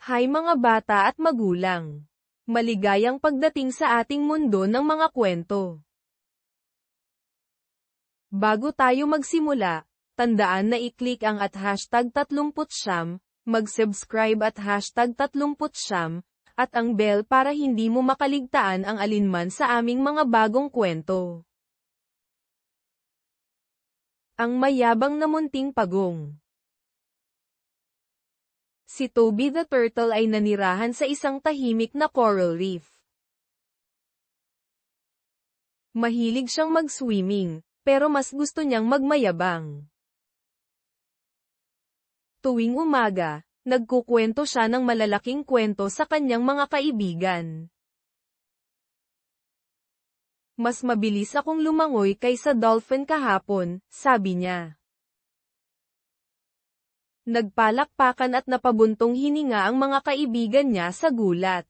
Hi mga bata at magulang. Maligayang pagdating sa ating mundo ng mga kwento. Bago tayo magsimula, tandaan na i-click ang at hashtag 30 mag-subscribe at hashtag 30 at ang bell para hindi mo makaligtaan ang alinman sa aming mga bagong kwento. Ang mayabang na munting pagong Si Toby the Turtle ay nanirahan sa isang tahimik na coral reef. Mahilig siyang mag-swimming, pero mas gusto niyang magmayabang. Tuwing umaga, nagkukwento siya ng malalaking kwento sa kanyang mga kaibigan. Mas mabilis akong lumangoy kaysa dolphin kahapon, sabi niya. Nagpalakpakan at napabuntong hininga ang mga kaibigan niya sa gulat.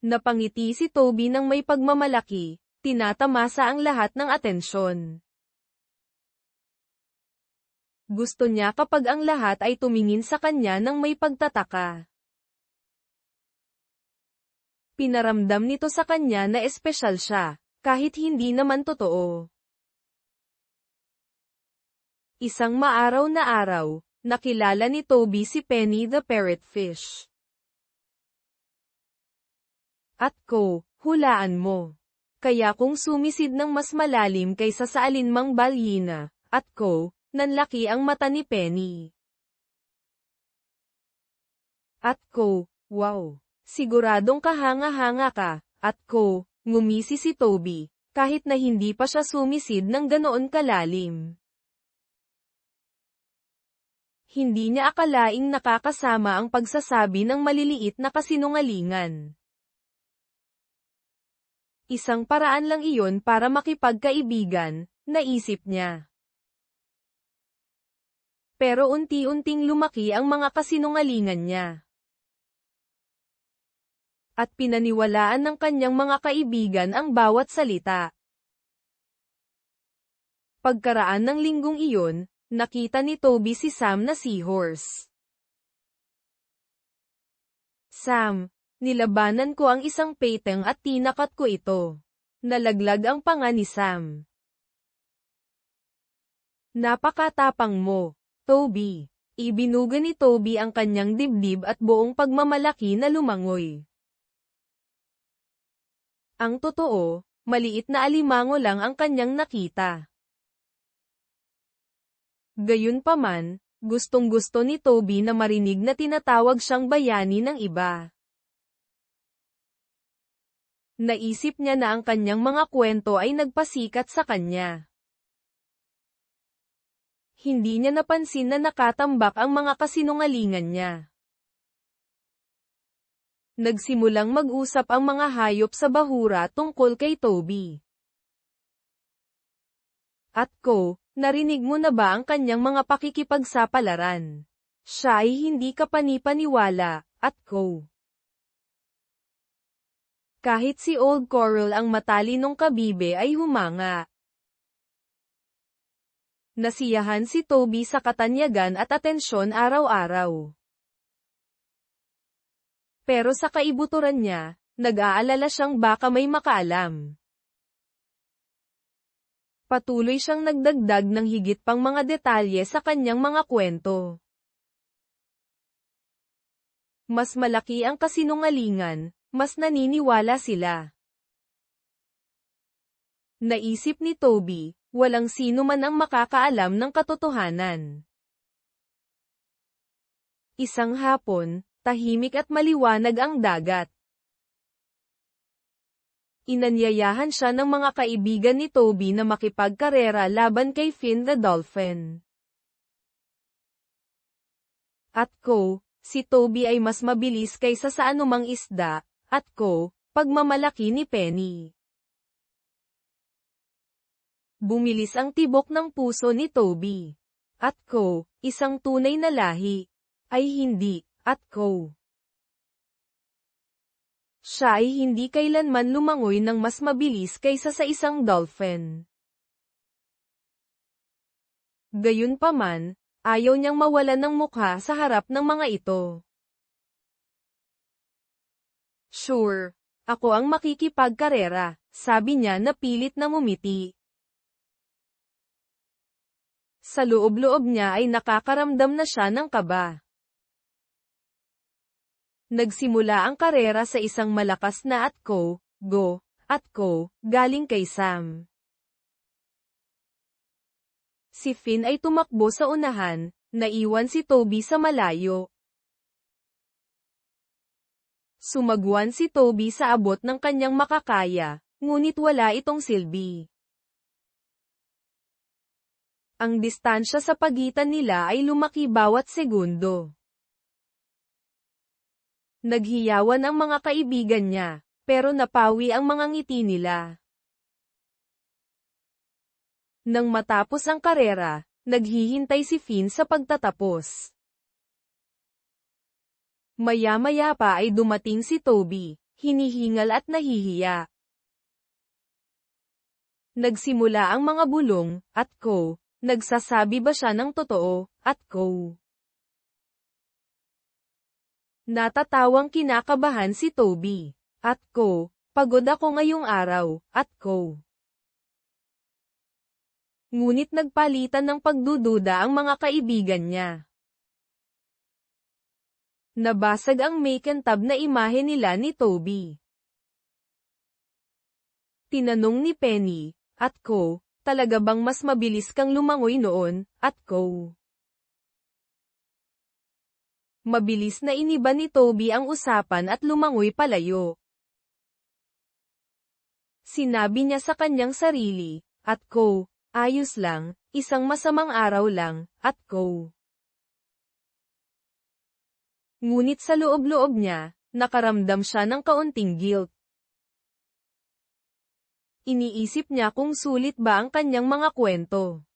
Napangiti si Toby ng may pagmamalaki, tinatamasa ang lahat ng atensyon. Gusto niya kapag ang lahat ay tumingin sa kanya ng may pagtataka. Pinaramdam nito sa kanya na espesyal siya, kahit hindi naman totoo. Isang maaraw na araw, nakilala ni Toby si Penny the parrotfish. At ko, hulaan mo. Kaya kung sumisid ng mas malalim kaysa sa alinmang balyina, at ko, nanlaki ang mata ni Penny. At ko, wow, siguradong kahanga-hanga ka, at ko, ngumisi si Toby, kahit na hindi pa siya sumisid ng ganoon kalalim. Hindi niya akalaing nakakasama ang pagsasabi ng maliliit na kasinungalingan. Isang paraan lang iyon para makipagkaibigan, naisip niya. Pero unti-unting lumaki ang mga kasinungalingan niya. At pinaniwalaan ng kanyang mga kaibigan ang bawat salita. Pagkaraan ng linggong iyon, Nakita ni Toby si Sam na seahorse. Sam, nilabanan ko ang isang peteng at tinakat ko ito. Nalaglag ang panga ni Sam. Napakatapang mo, Toby. Ibinuga ni Toby ang kanyang dibdib at buong pagmamalaki na lumangoy. Ang totoo, maliit na alimango lang ang kanyang nakita. Gayunpaman, gustong-gusto ni Toby na marinig na tinatawag siyang bayani ng iba. Naisip niya na ang kanyang mga kwento ay nagpasikat sa kanya. Hindi niya napansin na nakatambak ang mga kasinungalingan niya. Nagsimulang mag-usap ang mga hayop sa bahura tungkol kay Toby. At ko, Narinig mo na ba ang kanyang mga pakikipagsapalaran? Siya ay hindi ka panipaniwala, at ko. Kahit si Old Coral ang matalinong kabibe ay humanga. Nasiyahan si Toby sa katanyagan at atensyon araw-araw. Pero sa kaibuturan niya, nag-aalala siyang baka may makaalam. Patuloy siyang nagdagdag ng higit pang mga detalye sa kanyang mga kwento. Mas malaki ang kasinungalingan, mas naniniwala sila. Naisip ni Toby, walang sino man ang makakaalam ng katotohanan. Isang hapon, tahimik at maliwanag ang dagat. Inanyayahan siya ng mga kaibigan ni Toby na makipagkarera laban kay Finn the Dolphin. At ko, si Toby ay mas mabilis kaysa sa anumang isda, at ko, pagmamalaki ni Penny. Bumilis ang tibok ng puso ni Toby. At ko, isang tunay na lahi. Ay hindi, at ko. Siya ay hindi kailanman lumangoy ng mas mabilis kaysa sa isang dolphin. Gayunpaman, ayaw niyang mawalan ng mukha sa harap ng mga ito. Sure, ako ang makikipagkarera, sabi niya na pilit na ngumiti. Sa loob-loob niya ay nakakaramdam na siya ng kaba. Nagsimula ang karera sa isang malakas na atko, go, atko, galing kay Sam. Si Finn ay tumakbo sa unahan, naiwan si Toby sa malayo. Sumagwan si Toby sa abot ng kanyang makakaya, ngunit wala itong silbi. Ang distansya sa pagitan nila ay lumaki bawat segundo. Naghiyawan ang mga kaibigan niya, pero napawi ang mga ngiti nila. Nang matapos ang karera, naghihintay si Finn sa pagtatapos. Maya-maya pa ay dumating si Toby, hinihingal at nahihiya. Nagsimula ang mga bulong, at ko, nagsasabi ba siya ng totoo, at ko. Natatawang kinakabahan si Toby. At ko, pagod ako ngayong araw, at ko. Ngunit nagpalitan ng pagdududa ang mga kaibigan niya. Nabasag ang makentab na imahe nila ni Toby. Tinanong ni Penny, at ko, talaga bang mas mabilis kang lumangoy noon, at ko. Mabilis na iniba ni Toby ang usapan at lumangoy palayo. Sinabi niya sa kanyang sarili, at ko, ayos lang, isang masamang araw lang, at ko. Ngunit sa loob-loob niya, nakaramdam siya ng kaunting guilt. Iniisip niya kung sulit ba ang kanyang mga kwento.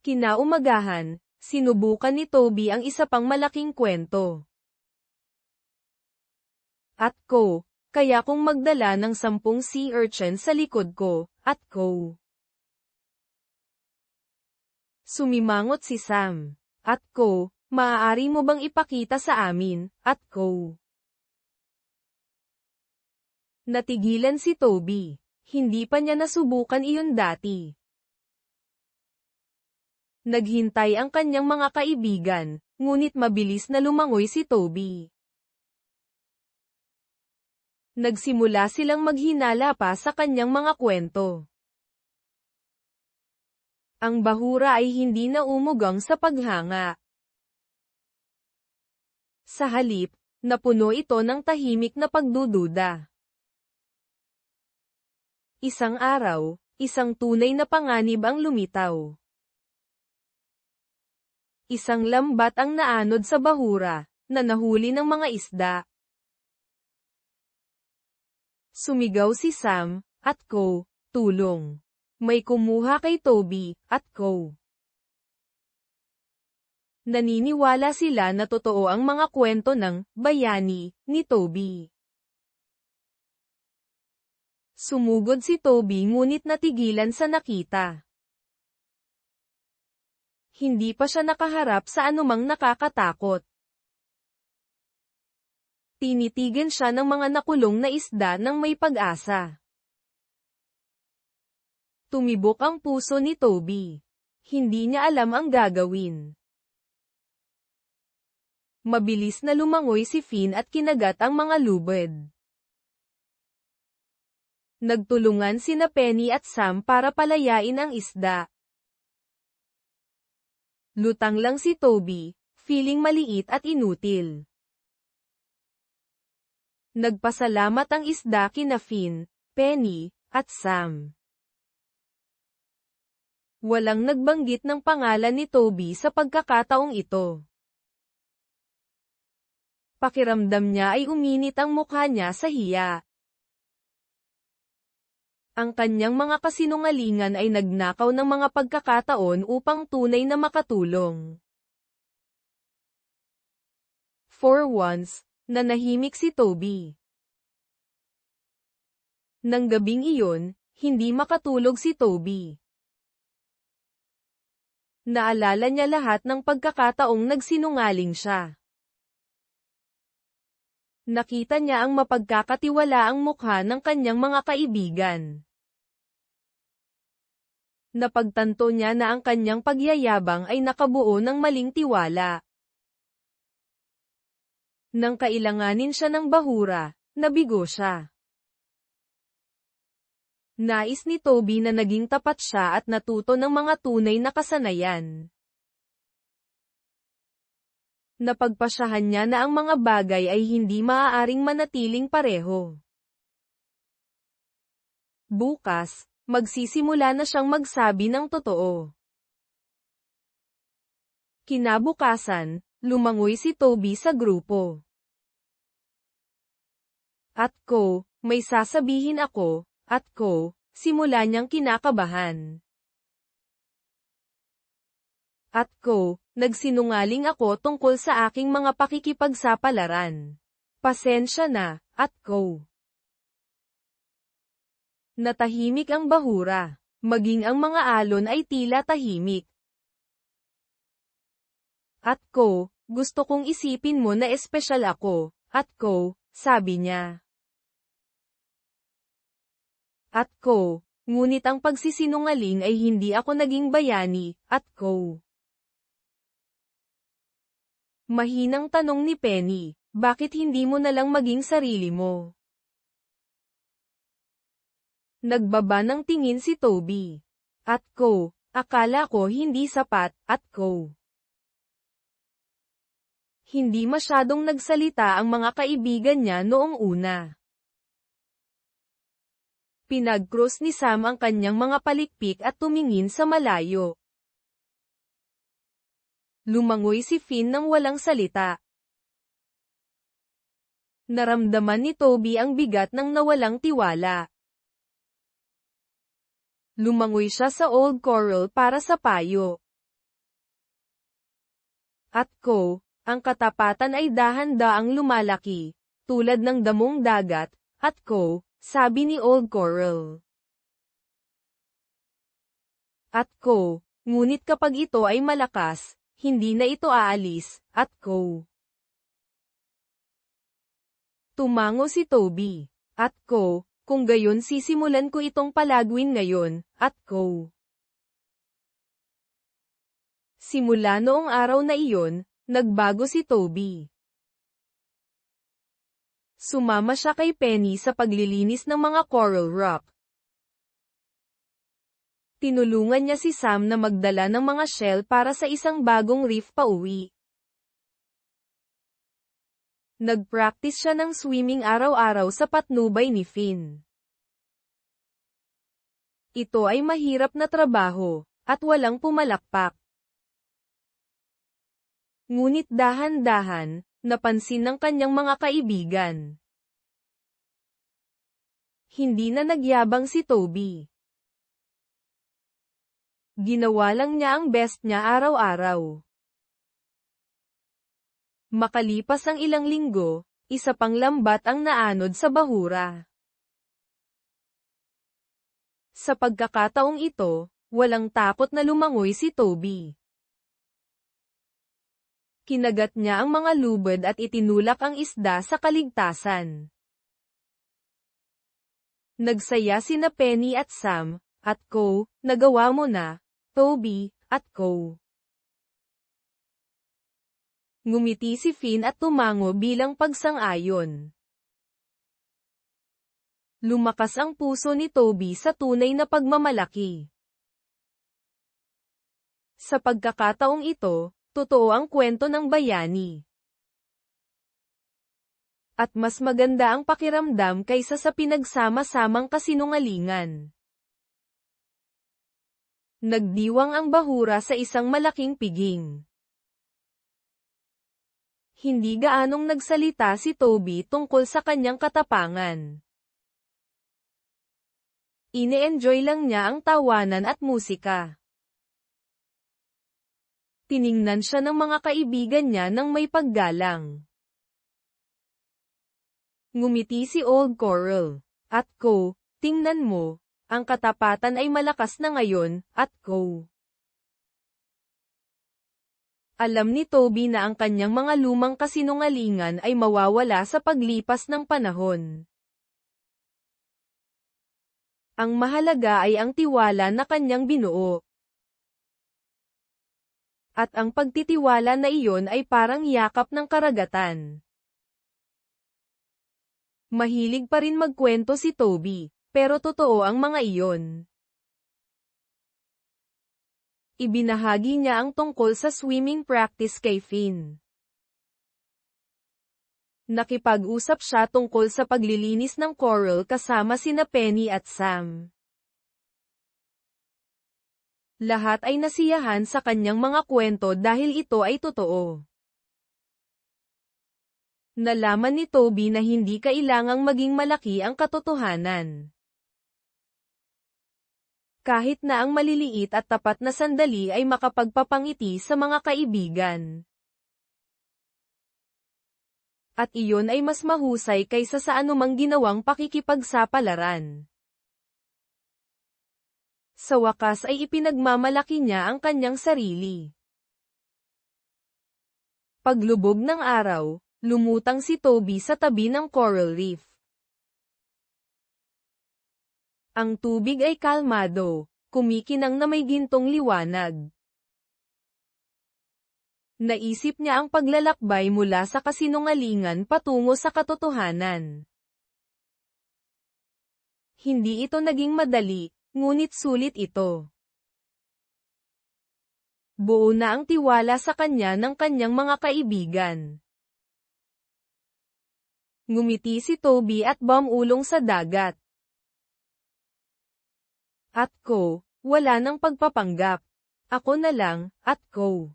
Kinaumagahan, Sinubukan ni Toby ang isa pang malaking kwento. At ko, kaya kung magdala ng sampung sea urchin sa likod ko, at ko. Sumimangot si Sam. At ko, maaari mo bang ipakita sa amin, at ko. Natigilan si Toby. Hindi pa niya nasubukan iyon dati. Naghintay ang kanyang mga kaibigan, ngunit mabilis na lumangoy si Toby. Nagsimula silang maghinala pa sa kanyang mga kwento. Ang bahura ay hindi na umugang sa paghanga. Sa halip, napuno ito ng tahimik na pagdududa. Isang araw, isang tunay na panganib ang lumitaw. Isang lambat ang naanod sa bahura, na nahuli ng mga isda. Sumigaw si Sam, at ko, tulong. May kumuha kay Toby, at ko. Naniniwala sila na totoo ang mga kwento ng bayani ni Toby. Sumugod si Toby ngunit natigilan sa nakita hindi pa siya nakaharap sa anumang nakakatakot. Tinitigan siya ng mga nakulong na isda ng may pag-asa. Tumibok ang puso ni Toby. Hindi niya alam ang gagawin. Mabilis na lumangoy si Finn at kinagat ang mga lubid. Nagtulungan sina Penny at Sam para palayain ang isda. Lutang lang si Toby, feeling maliit at inutil. Nagpasalamat ang isda kina Finn, Penny, at Sam. Walang nagbanggit ng pangalan ni Toby sa pagkakataong ito. Pakiramdam niya ay uminit ang mukha niya sa hiya. Ang kanyang mga kasinungalingan ay nagnakaw ng mga pagkakataon upang tunay na makatulong. For once, nanahimik si Toby. Nang gabing iyon, hindi makatulog si Toby. Naalala niya lahat ng pagkakataong nagsinungaling siya. Nakita niya ang mapagkakatiwalaang mukha ng kanyang mga kaibigan. Napagtanto niya na ang kanyang pagyayabang ay nakabuo ng maling tiwala. Nang kailanganin siya ng bahura, nabigo siya. Nais ni Toby na naging tapat siya at natuto ng mga tunay na kasanayan. Napagpasyahan niya na ang mga bagay ay hindi maaaring manatiling pareho. Bukas, magsisimula na siyang magsabi ng totoo. Kinabukasan, lumangoy si Toby sa grupo. At ko, may sasabihin ako, at ko, simula niyang kinakabahan. At ko, nagsinungaling ako tungkol sa aking mga pakikipagsapalaran. Pasensya na, at ko. Natahimik ang bahura. Maging ang mga alon ay tila tahimik. At ko, gusto kong isipin mo na espesyal ako, at ko, sabi niya. At ko, ngunit ang pagsisinungaling ay hindi ako naging bayani, at ko. Mahinang tanong ni Penny, bakit hindi mo nalang maging sarili mo? Nagbaba ng tingin si Toby. At ko, akala ko hindi sapat, at ko. Hindi masyadong nagsalita ang mga kaibigan niya noong una. Pinag-cross ni Sam ang kanyang mga palikpik at tumingin sa malayo. Lumangoy si Finn nang walang salita. Naramdaman ni Toby ang bigat ng nawalang tiwala. Lumangoy siya sa Old Coral para sa payo. At ko, ang katapatan ay dahan-daang lumalaki, tulad ng damong dagat, at ko, sabi ni Old Coral. At ko, ngunit kapag ito ay malakas, hindi na ito aalis, at ko. Tumango si Toby. At ko, kung gayon sisimulan ko itong palagwin ngayon, at ko. Simula noong araw na iyon, nagbago si Toby. Sumama siya kay Penny sa paglilinis ng mga coral rock. Tinulungan niya si Sam na magdala ng mga shell para sa isang bagong reef pauwi. Nagpractice siya ng swimming araw-araw sa patnubay ni Finn. Ito ay mahirap na trabaho, at walang pumalakpak. Ngunit dahan-dahan, napansin ng kanyang mga kaibigan. Hindi na nagyabang si Toby. Ginawa lang niya ang best niya araw-araw. Makalipas ang ilang linggo, isa pang lambat ang naanod sa bahura. Sa pagkakataong ito, walang tapot na lumangoy si Toby. Kinagat niya ang mga lubid at itinulak ang isda sa kaligtasan. Nagsaya sina Penny at Sam, at Ko, nagawa mo na, Toby, at Ko. Ngumiti si Finn at tumango bilang pagsang-ayon. Lumakas ang puso ni Toby sa tunay na pagmamalaki. Sa pagkakataong ito, Totoo ang kwento ng bayani. At mas maganda ang pakiramdam kaysa sa pinagsama-samang kasinungalingan. Nagdiwang ang bahura sa isang malaking piging. Hindi gaanong nagsalita si Toby tungkol sa kanyang katapangan. Ine-enjoy lang niya ang tawanan at musika. Tiningnan siya ng mga kaibigan niya nang may paggalang. Ngumiti si Old Coral. At ko, tingnan mo, ang katapatan ay malakas na ngayon, at ko. Alam ni Toby na ang kanyang mga lumang kasinungalingan ay mawawala sa paglipas ng panahon. Ang mahalaga ay ang tiwala na kanyang binuo. At ang pagtitiwala na iyon ay parang yakap ng karagatan. Mahilig pa rin magkwento si Toby, pero totoo ang mga iyon. Ibinahagi niya ang tungkol sa swimming practice kay Finn. Nakipag-usap siya tungkol sa paglilinis ng coral kasama sina Penny at Sam. Lahat ay nasiyahan sa kanyang mga kwento dahil ito ay totoo. Nalaman ni Toby na hindi kailangang maging malaki ang katotohanan kahit na ang maliliit at tapat na sandali ay makapagpapangiti sa mga kaibigan. At iyon ay mas mahusay kaysa sa anumang ginawang pakikipagsapalaran. Sa wakas ay ipinagmamalaki niya ang kanyang sarili. Paglubog ng araw, lumutang si Toby sa tabi ng coral reef. Ang tubig ay kalmado, kumikinang na may gintong liwanag. Naisip niya ang paglalakbay mula sa kasinungalingan patungo sa katotohanan. Hindi ito naging madali, ngunit sulit ito. Buo na ang tiwala sa kanya ng kanyang mga kaibigan. Ngumiti si Toby at bumulong sa dagat. At ko, wala nang pagpapanggap. Ako na lang, at ko.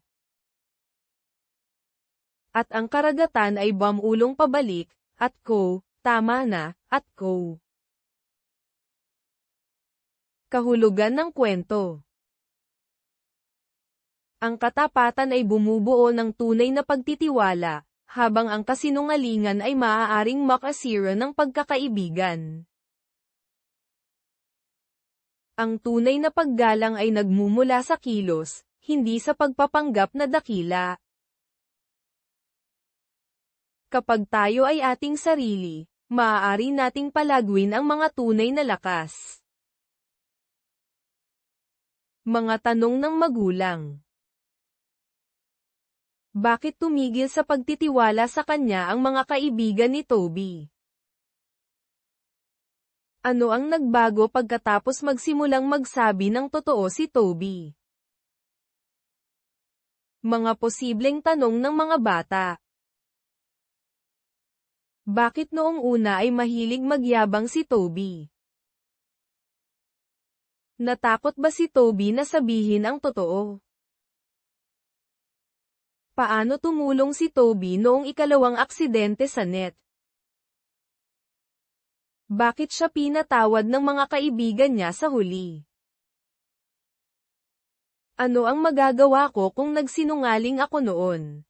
At ang karagatan ay bumulong pabalik, at ko, tama na, at ko. Kahulugan ng kwento Ang katapatan ay bumubuo ng tunay na pagtitiwala, habang ang kasinungalingan ay maaaring makasira ng pagkakaibigan. Ang tunay na paggalang ay nagmumula sa kilos, hindi sa pagpapanggap na dakila. Kapag tayo ay ating sarili, maaari nating palagwin ang mga tunay na lakas. Mga tanong ng magulang Bakit tumigil sa pagtitiwala sa kanya ang mga kaibigan ni Toby? Ano ang nagbago pagkatapos magsimulang magsabi ng totoo si Toby? Mga posibleng tanong ng mga bata. Bakit noong una ay mahilig magyabang si Toby? Natakot ba si Toby na sabihin ang totoo? Paano tumulong si Toby noong ikalawang aksidente sa net? Bakit siya pinatawad ng mga kaibigan niya sa huli? Ano ang magagawa ko kung nagsinungaling ako noon?